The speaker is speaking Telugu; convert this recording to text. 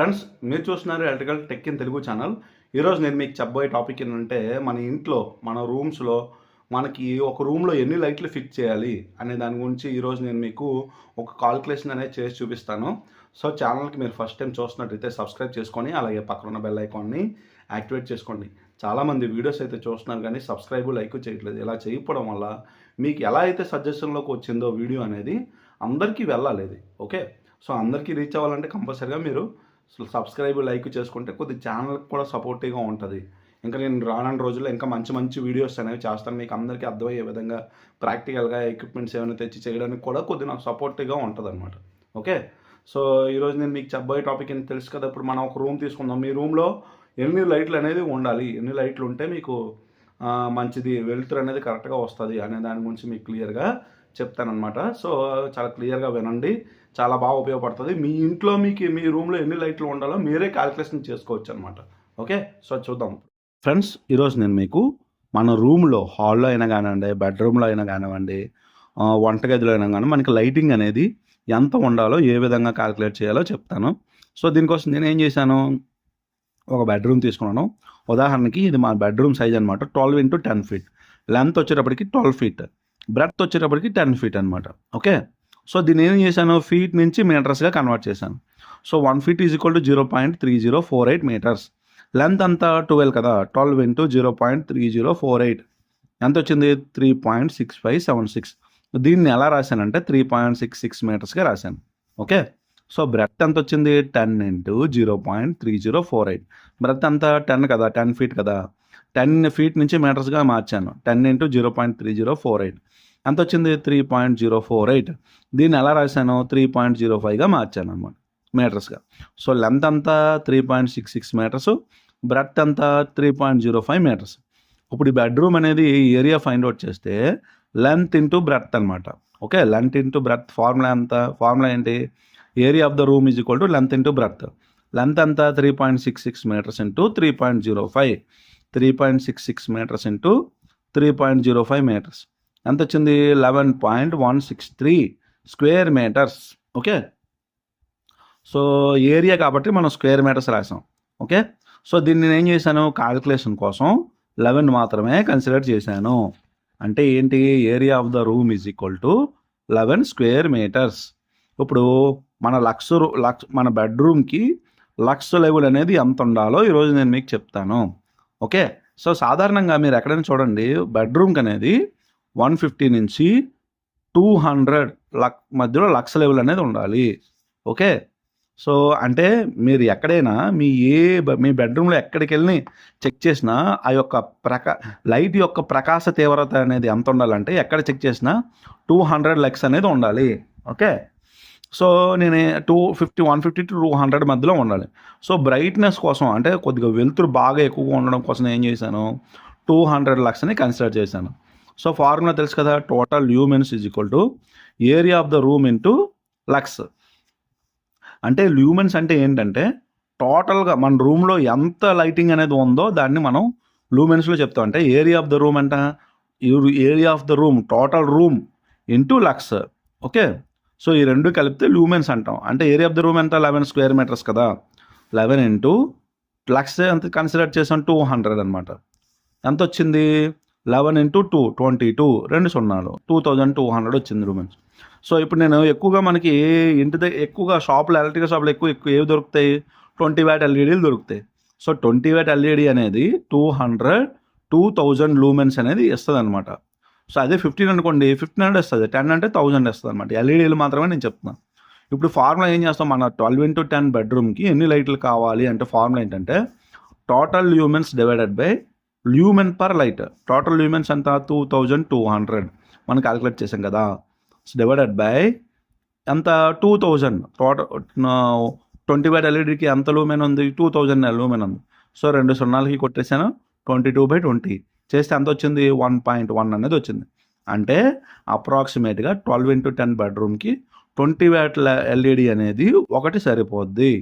ఫ్రెండ్స్ మీరు చూస్తున్నారు electrical tech in Telugu channel. ఈరోజు నేను మీకు చెప్పబోయే టాపిక్ ఏంటంటే మన ఇంట్లో మన రూమ్స్లో మనకి ఒక రూమ్లో ఎన్ని లైట్లు ఫిక్స్ చేయాలి అనే దాని గురించి ఈరోజు నేను మీకు ఒక కాల్కులేషన్ అనేది చేసి చూపిస్తాను. సో ఛానల్కి మీరు ఫస్ట్ టైం చూస్తున్నట్టయితే సబ్స్క్రైబ్ చేసుకొని అలాగే పక్కన ఉన్న బెల్ ఐకాన్ని యాక్టివేట్ చేసుకోండి. చాలామంది వీడియోస్ అయితే చూస్తున్నారు కానీ సబ్స్క్రైబ్ లైక్ చేయట్లేదు. ఇలా చేయకపోవడం వల్ల మీకు ఎలా అయితే సజెషన్లోకి వచ్చిందో వీడియో అనేది అందరికీ వెళ్ళాలి ఓకే? సో అందరికీ రీచ్ అవ్వాలంటే కంపల్సరీగా మీరు సబ్స్క్రైబ్ లైక్ చేసుకుంటే కొద్ది ఛానల్కి కూడా సపోర్టివ్గా ఉంటుంది. ఇంకా నేను రానున్న రోజుల్లో ఇంకా మంచి మంచి వీడియోస్ అనేవి చేస్తాను. మీకు అందరికీ అర్థమయ్యే విధంగా ప్రాక్టికల్గా ఎక్విప్మెంట్స్ ఏమైనా తెచ్చి చేయడానికి కూడా కొద్ది నాకు సపోర్టివ్గా ఉంటుంది అనమాట ఓకే సో ఈరోజు నేను మీకు చెప్పబోయే టాపిక్ ఏంటి తెలుసు కదా. ఇప్పుడు మనం ఒక రూమ్ తీసుకుందాం. మీ రూమ్లో ఎన్ని లైట్లు అనేది ఉండాలి? ఎన్ని లైట్లు ఉంటే మీకు మంచిది వెలుతురు అనేది కరెక్ట్గా వస్తుంది అనే దాని గురించి మీకు క్లియర్గా చెప్తానమాట సో చాలా క్లియర్గా వినండి. చాలా బాగా ఉపయోగపడుతుంది. మీ ఇంట్లో మీకు మీ రూమ్లో ఎన్ని లైట్లు ఉండాలో మీరే క్యాల్కులేషన్ చేసుకోవచ్చు అనమాట ఓకే? సో చూద్దాం. ఫ్రెండ్స్ ఈరోజు నేను మీకు మన రూమ్లో హాల్లో అయినా కానివ్వండి బెడ్రూమ్లో అయినా కానివ్వండి వంటగదిలో అయినా కానీ మనకి లైటింగ్ అనేది ఎంత ఉండాలో ఏ విధంగా క్యాల్కులేట్ చేయాలో చెప్తాను. సో దీనికోసం నేను ఏం చేశాను? ఒక బెడ్రూమ్ తీసుకున్నాను. ఉదాహరణకి ఇది మా బెడ్రూమ్ సైజ్ అనమాట twelve into ten feet. Length వచ్చేటప్పటికి ట్వెల్వ్ ఫీట్. బ్రెత్ వచ్చేటప్పటికి టెన్ ఫీట్ అనమాట ఓకే? సో దీన్ని ఏం చేశాను? ఫీట్ నుంచి మీటర్స్గా కన్వర్ట్ చేశాను. So one feet is equal to zero point three zero four eight metres. Length అంతా ట్వెల్వ్ కదా? Twelve into zero point three zero four eight. ఎంత వచ్చింది? Three point six five seven six. దీన్ని ఎలా రాశానంటే త్రీ పాయింట్ సిక్స్ సిక్స్ మీటర్స్గా రాశాను. ఓకే? సో బ్రెత్ ఎంత వచ్చింది ten into zero point three zero four eight. Breadth అంతా టెన్ కదా టెన్ ఫీట్ కదా. టెన్ ఫీట్ నుంచి మీటర్స్గా మార్చాను. Ten into zero point three zero four eight. ఎంత వచ్చింది three point zero four eight. దీన్ని ఎలా రాశాను? త్రీ పాయింట్ జీరో ఫైవ్గా మార్చాను అనమాట మీటర్స్గా. సో లెంత్ అంతా three point six six metres. Breadth అంతా three point zero five metres. ఇప్పుడు ఈ బెడ్రూమ్ అనేది ఏరియా ఫైండ్ అవుట్ చేస్తే లెంత్ ఇంటూ బ్రెత్ అనమాట okay? Length into breadth formula ఎంత? ఫార్ములా ఏంటి? Area of the room is equal to length into breadth length అంతా three point six six metres into three point zero five three point six six metres into three point zero five metres. ఎంత వచ్చింది? Eleven point one six three square metres. Okay? So area కాబట్టి మనం స్క్వేర్ మీటర్స్ రాసాం. ఓకే? సో దీన్ని నేను ఏం చేశాను? కాలిక్యులేషన్ కోసం లెవెన్ మాత్రమే కన్సిడర్ చేశాను. అంటే ఏంటి? Area of the room is equal to eleven square metres. ఇప్పుడు మన లక్స్ లక్స్ మన బెడ్రూమ్కి లక్స్ లెవెల్ అనేది ఎంత ఉండాలో ఈరోజు నేను మీకు చెప్తాను. ఓకే? సో సాధారణంగా మీరు ఎక్కడైనా చూడండి బెడ్రూమ్కి అనేది వన్ ఫిఫ్టీ నుంచి టూ హండ్రెడ్ లక్ మధ్యలో లక్స్ లెవెల్ అనేది ఉండాలి. ఓకే? సో అంటే మీరు ఎక్కడైనా మీ ఏ మీ బెడ్రూమ్లో ఎక్కడికి వెళ్ళి చెక్ చేసినా ఆ యొక్క ప్రకా లైట్ యొక్క ప్రకాశ తీవ్రత అనేది ఎంత ఉండాలంటే ఎక్కడ చెక్ చేసినా టూ హండ్రెడ్ లక్స్ అనేది ఉండాలి. ఓకే? సో నేను two fifty one fifty to two hundred మధ్యలో ఉండాలి. సో బ్రైట్నెస్ కోసం అంటే కొద్దిగా వెలుతురు బాగా ఎక్కువగా ఉండడం కోసం ఏం చేశాను? టూ హండ్రెడ్ లక్స్ని కన్సిడర్ చేశాను. సో ఫార్ములా తెలుసు కదా total lumens is equal to area of the room into lux. అంటే ల్యూమెన్స్ అంటే ఏంటంటే టోటల్గా మన రూమ్లో ఎంత లైటింగ్ అనేది ఉందో దాన్ని మనం లూమెన్స్లో చెప్తాం. అంటే ఏరియా ఆఫ్ ద రూమ్ అంట. Area of the room total room into lux. Okay? So ఈ రెండు కలిపితే లూమెన్స్ అంటాం. అంటే ఏరియా ఆఫ్ ద రూమ్ ఎంత? లెవెన్ స్క్వేర్ మీటర్స్ కదా. లెవెన్ ఇంటూ లక్స్ ఎంత కన్సిడర్ చేసాం? టూ హండ్రెడ్ అనమాట ఎంత వచ్చింది eleven into two twenty two రెండు సున్నాలు. టూ థౌజండ్ టూ హండ్రెడ్ వచ్చింది రూమెన్స్ సో ఇప్పుడు నేను ఎక్కువగా మనకి ఇంటి దగ్గర ఎక్కువగా షాపులు ఎలక్ట్రికల్ షాపులు ఎక్కువ ఎక్కువ ఏవి దొరుకుతాయి? ట్వంటీ వ్యాట్ ఎల్ఈడీలు దొరుకుతాయి. సో ట్వంటీ వ్యాట్ ఎల్ఈడి అనేది two hundred two thousand lumens అనేది ఇస్తుంది అనమాట సో అదే ఫిఫ్టీన్ అనుకోండి ఫిఫ్టీన్ హండ్రెడ్ వస్తుంది టెన్ అంటే థౌజండ్ వస్తుంది అనమాట ఎల్ఈడీలు మాత్రమే నేను చెప్తున్నాను ఇప్పుడు ఫార్ములా ఏం చేస్తాం మన ట్వెల్వ్ ఇంటూ టెన్ బెడ్రూమ్కి ఎన్ని లైట్లు కావాలి అంటే ఫార్ములా ఏంటంటే total lumens divided by lumen per light. Total lumens ఎంత? Two thousand two hundred. మనం క్యాలిక్యులేట్ చేసాం కదా. డివైడెడ్ బై ఎంత? Two thousand total twenty by ఎల్ఈడికి ఎంత లూమెన్ ఉంది? టూ థౌజండ్ లూమెన్ ఉంది. సో రెండు సున్నాలకి కొట్టేశాను ట్వంటీ టూ బై ట్వంటీ. చేస్తే ఎంత వచ్చింది? వన్ పాయింట్ వన్ అనేది వచ్చింది. అంటే అప్రాక్సిమేట్గా ట్వెల్వ్ ఇంటూ టెన్ బెడ్రూమ్కి ట్వంటీ వ్యాట్ల ఎల్ఈడి అనేది ఒకటి సరిపోద్ది.